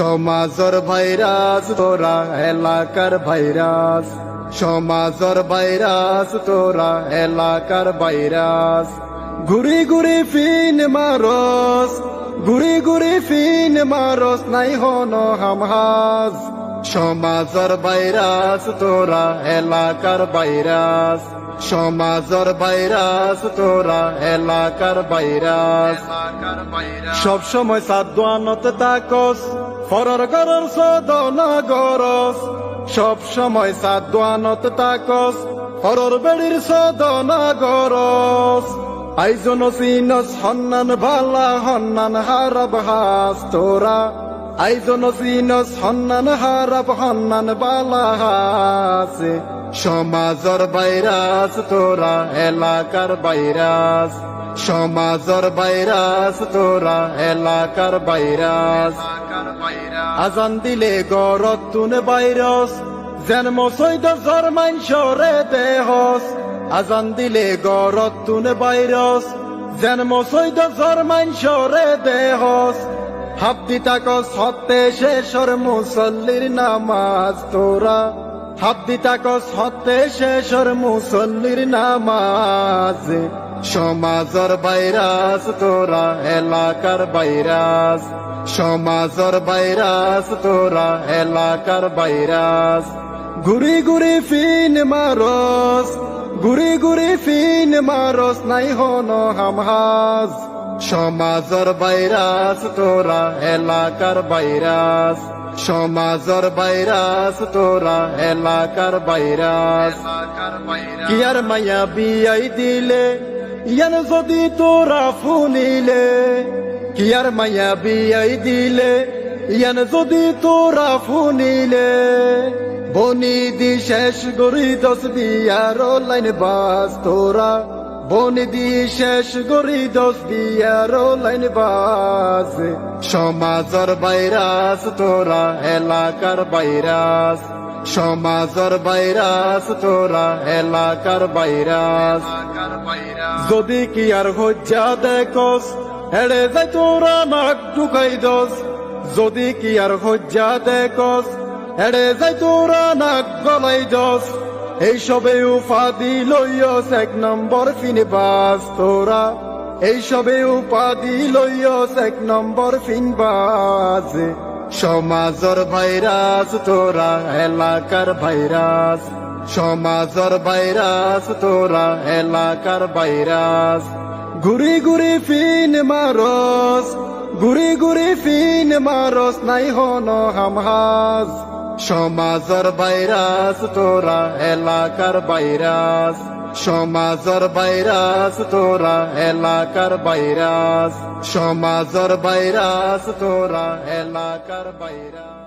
সমাজর virus, তোরা এলাকার virus. সমাজর virus, তোরা এলাকার ভাইরাস। ঘুরি ঘুরি ফিন মারস, ঘুরি ঘুরি ফিন মারস, নাই হন হামহাজ। সমাজর ভাইরাস তোরা এলাকার ভাইরাস সমাজর ভাইরাস তোরা এলাকার ভাইরাস সব সময় সাদ্বানত তাকস, ফরর গরর সদনা গরস। সব সময় সাদ্বানত তাকস, ফরর বেড়ির সদনা গরস। আইজন সিনস হন্নান ভালা হন্নান হারাব হাস, তোরা আইজন সিনস হন্নান হারাব, হন্নান বালা হাসে। সমাজর ভাইরাস তোরা এলাকার ভাইরাস সমাজর ভাইরাস তোরা এলাকার ভাইরাস আজান দিলে গরত তুনে ভাইরাস জন্ম সৈদ জরমাইন সরে দেহস। আজান দিলে গরত তুনে ভাইরাস জন্ম সৈদ জরমাইন সরে দেহস। হাপ্তি তাকস হতে শেষর মুসল্লির নামাজ, তোরা হাপ্তি তাকস হতে শেষর মুসল্লির নামাজ। সমাজর ভাইরাস তোরা এলাকার ভাইরাস সমাজর ভাইরাস তোরা এলাকার ভাইরাস ঘুরি ঘুরি ফিন মারস ঘুরি ঘুরি ফিন মারস নাই হন হামহাজ। সমাজর ভাইরাস তোরা এলাকার ভাইরাস সমাজর ভাইরাস তোরা এলাকার ভাইরাস কিয়ার মায়া বিয়াই দিলে, ইয়ান যদি তোরা ফুনিলে। কিয়ার মায়া বিয়াই দিলে, ইয়ান যদি তোরা ফুনিলে। বনি দি শেষ গরি দশ বিয়ার লাইন বাস তোরা। বনি দি শেষ গরি দশ বিয়ার লাইন বাস। সমাজর ভাইরাস তোরা, এলাকার ভাইরাস সমাজর ভাইরাস তোরা, এলাকার ভাইরাস যদি কি আর হজ্জা দেখস, হেড়ে যাই তোরা নাক ঢুকাই দস। যদি কি আর হজ্জা দেখস হেড়ে যাই তোরা নাক গলাই দস এই সবে উপাধি লইয়স এক নম্বর ফিনবাস তোরা। এই সবে উপাধি লইয়স এক নম্বর ফিনবাস সমাজর ভাইরাস তোরা, এলাকার ভাইরাস। সমাজর ভাইরাস তোরা, এলাকার ভাইরাস। ঘুরি ঘুরি ফিন মারস ঘুরি ঘুরি ফিন মারস নাই হন হামহাজ সমাজর ভাইরাস তোরা এলাকার ভাইরাস সমাজর ভাইরাস তোরা এলাকার ভাইরাস সমাজর ভাইরাস তোরা এলাকার ভাইরাস